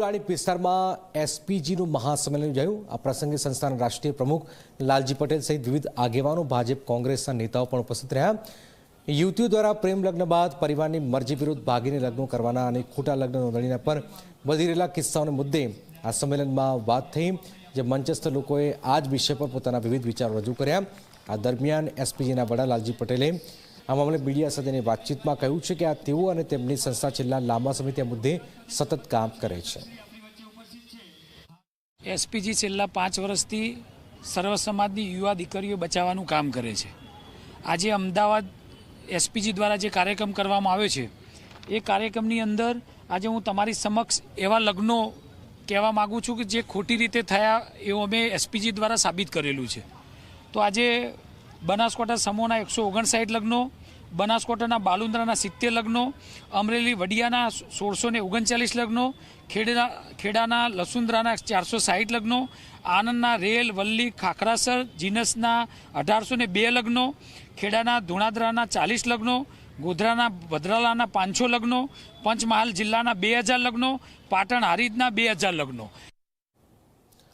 રાણીપ વિસ્તારમાં એસપીજીનું મહાસંમેલન યોજાયું. આ પ્રસંગે સંસ્થાના રાષ્ટ્રીય પ્રમુખ લાલજી પટેલ સહિત વિવિધ આગેવાનો, ભાજપ, કોંગ્રેસના નેતાઓ પણ ઉપસ્થિત રહ્યા. યુવતીઓ દ્વારા પ્રેમ લગ્ન બાદ પરિવારની મરજી વિરુદ્ધ ભાગીને લગ્નો કરવાના અને ખોટા લગ્ન નોંધણીના પર વધી રહેલા કિસ્સાઓને મુદ્દે આ સંમેલનમાં વાત થઈ, જે મંચસ્થ લોકોએ આ જ વિષય પર પોતાના વિવિધ વિચારો રજૂ કર્યા. આ દરમિયાન એસપીજીના વડા લાલજી પટેલે આ મામલે મીડિયા સાથેની વાતચીતમાં કહ્યું છે કે આ તેઓ અને તેમની સંસ્થા છેલ્લા લાંબા સમયથી આ મુદ્દે સતત કામ કરે છે. એસપીજી છેલ્લા પાંચ વર્ષથી સર્વ સમાજની યુવા દીકરીઓ બચાવવાનું કામ કરે છે. આજે અમદાવાદ એસપીજી દ્વારા જે કાર્યક્રમ કરવામાં આવ્યો છે, એ કાર્યક્રમની અંદર આજે હું તમારી સમક્ષ એવા લગ્નો કહેવા માગું છું કે જે ખોટી રીતે થયા એવું અમે એસપીજી દ્વારા સાબિત કરેલું છે. તો આજે બનાસકાંઠા સમૂહના એકસો ઓગણસાઠ લગ્નો બનાસકાંઠાના બાલુંદ્રાના સિત્તેર લગ્નો, અમરેલી વડિયાના સોળસો ને ઓગણચાલીસ લગ્નો ખેડા ખેડાના લસુંદ્રાના ચારસો સાહીઠ લગ્નો આનંદના રેલ, વલ્લી, ખાખરાસર, જીનસના અઢારસો ને બે લગ્નો, ખેડાના ધુણાદરાના ચાલીસ લગ્નો, ગોધરાના ભદ્રાલાના પાંચસો લગ્નો, પંચમહાલ જિલ્લાના બે હજાર લગ્નો, પાટણ હારીજના બે હજાર લગ્નો.